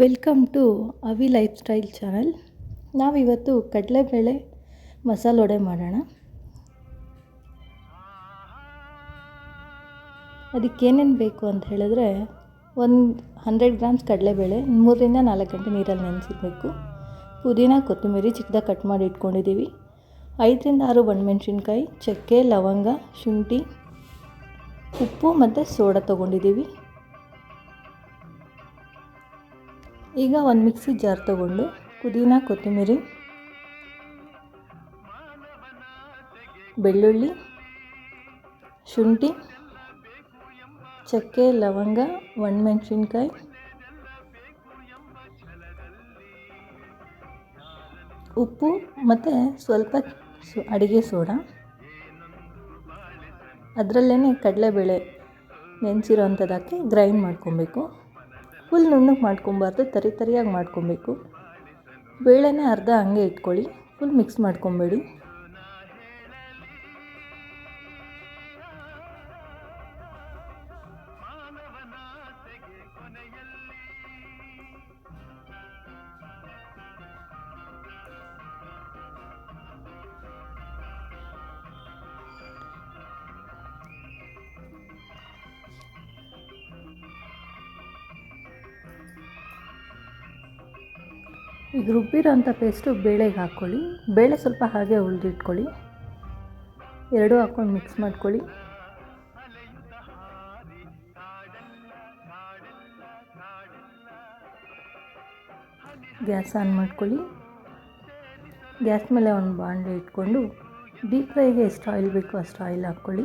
Welcome to Avi lifestyle channel. ನಾವಿವತ್ತು ಕಡಲೆಬೇಳೆ ಮಸಾಲೆ ವಡೆ ಮಾಡೋಣ. ಅದಕ್ಕೇನೇನು ಬೇಕು ಅಂತ ಹೇಳಿದ್ರೆ ಒಂದು ಹಂಡ್ರೆಡ್ ಗ್ರಾಮ್ಸ್ ಕಡಲೆಬೇಳೆ, ಮೂರರಿಂದ ನಾಲ್ಕು ಗಂಟೆ ನೀರಲ್ಲಿ ನೆನೆಸಿರ್ಬೇಕು ಪುದೀನ, ಕೊತ್ತಂಬರಿ ಚಿಕ್ಕದಾಗಿ ಕಟ್ ಮಾಡಿ ಇಟ್ಕೊಂಡಿದ್ದೀವಿ ಐದರಿಂದ ಆರು ಒಣಮೆಣ್ಸಿನ್ಕಾಯಿ, ಚಕ್ಕೆ, ಲವಂಗ, ಶುಂಠಿ, ಉಪ್ಪು ಮತ್ತು ಸೋಡಾ ತೊಗೊಂಡಿದ್ದೀವಿ ಈಗ ಒಂದು ಮಿಕ್ಸಿ ಜಾರ್ ತಗೊಂಡು ಪುದೀನ, ಕೊತ್ತಂಬರಿ, ಬೆಳ್ಳುಳ್ಳಿ, ಶುಂಠಿ, ಚಕ್ಕೆ, ಲವಂಗ, ಒಣಮೆಣಸಿನ್ಕಾಯಿ, ಉಪ್ಪು ಮತ್ತು ಸ್ವಲ್ಪ ಸು, ಅಡುಗೆ ಸೋಡಾ. ಅದರಲ್ಲೇ ಕಡಲೆಬೇಳೆ ನೆನೆಸಿರೋ ಗ್ರೈಂಡ್ ಮಾಡ್ಕೊಬೇಕು. ಫುಲ್ ನುಣ್ಣಗೆ ಮಾಡ್ಕೊಬಾರ್ದು ತರಿ ತರಿಯಾಗಿ ಮಾಡ್ಕೊಬೇಕು. ಬೇಳೆನ ಅರ್ಧ ಹಂಗೆ ಇಟ್ಕೊಳ್ಳಿ ಫುಲ್ ಮಿಕ್ಸ್ ಮಾಡ್ಕೊಬೇಡಿ. ಈಗ ರುಬ್ಬಿರೋಂಥ ಪೇಸ್ಟು ಬೇಳೆಗೆ ಹಾಕ್ಕೊಳ್ಳಿ. ಬೇಳೆ ಸ್ವಲ್ಪ ಹಾಗೆ ಉಳಿದಿಟ್ಕೊಳ್ಳಿ ಎರಡೂ ಹಾಕ್ಕೊಂಡು ಮಿಕ್ಸ್ ಮಾಡ್ಕೊಳ್ಳಿ. ಗ್ಯಾಸ್ ಆನ್ ಮಾಡ್ಕೊಳ್ಳಿ. ಗ್ಯಾಸ್ ಮೇಲೆ ಒಂದು ಬಾಂಡೆ ಇಟ್ಕೊಂಡು ಡೀಪ್ ಫ್ರೈಗೆ ಎಷ್ಟು ಆಯಿಲ್ ಬೇಕು ಅಷ್ಟು ಆಯಿಲ್ ಹಾಕ್ಕೊಳ್ಳಿ.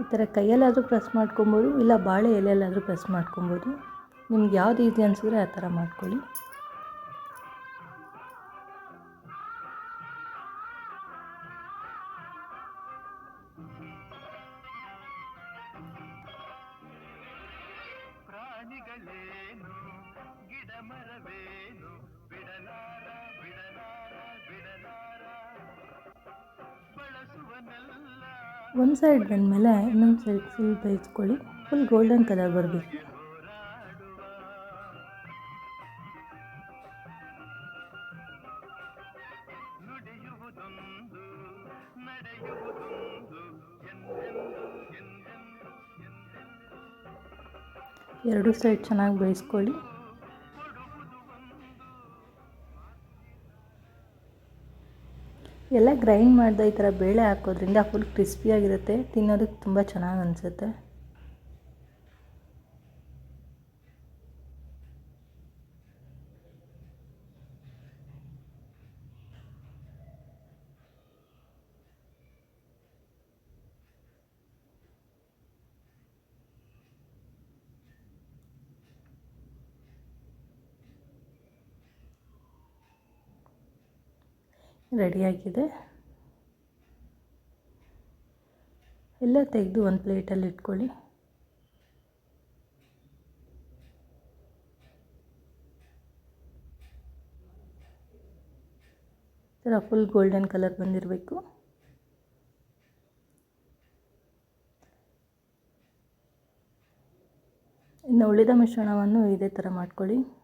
ಈ ಥರ ಕೈಯಲ್ಲಾದರೂ ಪ್ರೆಸ್ ಮಾಡ್ಕೊಬೋದು, ಇಲ್ಲ ಬಾಳೆ ಎಲೆಯಲ್ಲಾದರೂ ಪ್ರೆಸ್ ಮಾಡ್ಕೊಬೋದು. ನಿಮ್ಗೆ ಯಾವುದು ಈಸಿ ಅನಿಸಿದ್ರೆ ಆ ಥರ ಮಾಡ್ಕೊಳ್ಳಿ. ಗಿಡ ಮರವೇನು ಬಿಡಲಾರ ಬಿಡಲಾರ. ಒಂದು ಸೈಡ್ ಬಂದಮೇಲೆ ಇನ್ನೊಂದು ಸೈಡ್ ಫುಲ್ ಬೇಯಿಸ್ಕೊಳ್ಳಿ ಫುಲ್ ಗೋಲ್ಡನ್ ಕಲರ್ ಬರಬೇಕು. ಎರಡು ಸೈಡ್ ಚೆನ್ನಾಗಿ ಬೇಯಿಸ್ಕೊಳ್ಳಿ ಎಲ್ಲ ಗ್ರೈಂಡ್ ಮಾಡಿದ ಈ ಥರ ಬೇಳೆ ಹಾಕೋದ್ರಿಂದ ಫುಲ್ ಕ್ರಿಸ್ಪಿಯಾಗಿರುತ್ತೆ ತಿನ್ನೋದಕ್ಕೆ ತುಂಬ ಚೆನ್ನಾಗಿ ಅನಿಸುತ್ತೆ. ರೆಡಿಯಾಗಿದೆ. ಎಲ್ಲ ತೆಗೆದು ಒಂದು ಪ್ಲೇಟಲ್ಲಿ ಇಟ್ಕೊಳ್ಳಿ. ಥರ ಫುಲ್ ಗೋಲ್ಡನ್ ಕಲರ್ ಬಂದಿರಬೇಕು. ಇನ್ನು ಉಳಿದ ಮಿಶ್ರಣವನ್ನು ಇದೇ ಥರ ಮಾಡ್ಕೊಳ್ಳಿ.